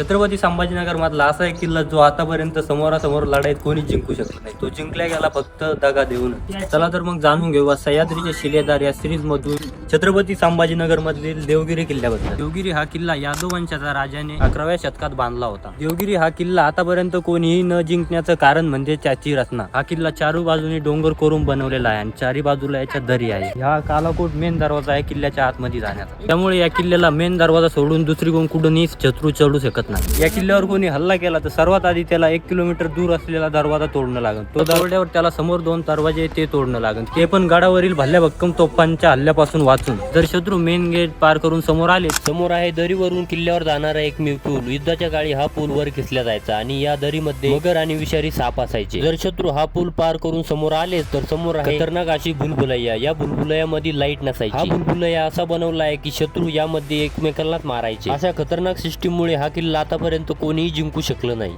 छत्रपती संभाजीनगर मधला असा एक किल्ला जो आतापर्यंत समोरासमोर लढाईत कोणी जिंकू शकत नाही. तो जिंकल्या गेला फक्त दगा देऊन चला तर मग जाणून घेऊ सह्याद्रीच्या शिलेदार या सिरीज मधून छत्रपती संभाजीनगर मधील देवगिरी किल्ल्याबद्दल. देवगिरी हा किल्ला यादवांच्या राजाने अकराव्या शतकात बांधला होता. देवगिरी हा किल्ला आतापर्यंत कोणीही न जिंकण्याचं कारण म्हणजे त्याची रचना. हा किल्ला चारू बाजूने डोंगर करून बनवलेला आहे आणि चारी बाजूला याच्या दरी आहे. हा कालाकोट मेन दरवाजा आहे किल्ल्याच्या आतमध्ये जाण्याचा. त्यामुळे या किल्ल्याला मेन दरवाजा सोडून दुसरी कोण कुठूनही शत्रू चढू शकत नाही. या किल्ल्यावर कोणी हल्ला केला तर सर्वात आधी त्याला एक किलोमीटर दूर असलेला दरवाजा तोडणं लागेल. तो दरवाज्यावर त्याला समोर दोन दरवाजे ते तोडणं लागेल. ते पण गडावरील भल्ल्या भक्कम तोफांच्या हल्ल्यापासून वाचून जर शत्रू मेन गेट पार करून समोर आले समोर आहे दरीवरून किल्ल्यावर जाणारा एक मी पूल युद्धाच्या काळी हा पूल वर खेचला जायचा आणि या दरीमध्ये मगर आणि विषारी साप असायचे. जर शत्रू हा पूल पार करून समोर आले तर समोर आहे खतरनाक अशी भुलभुलैया या बुलबुलयामध्ये लाइट नसायची. हा बुलबुलया असा बनवला आहे की शत्रू यामध्ये एकमेकांनाच मारायचे. अशा खतरनाक सिस्टीम मुळे हा किल्ला आतापर्यंत कोणीही जिंकू शकलं नाही.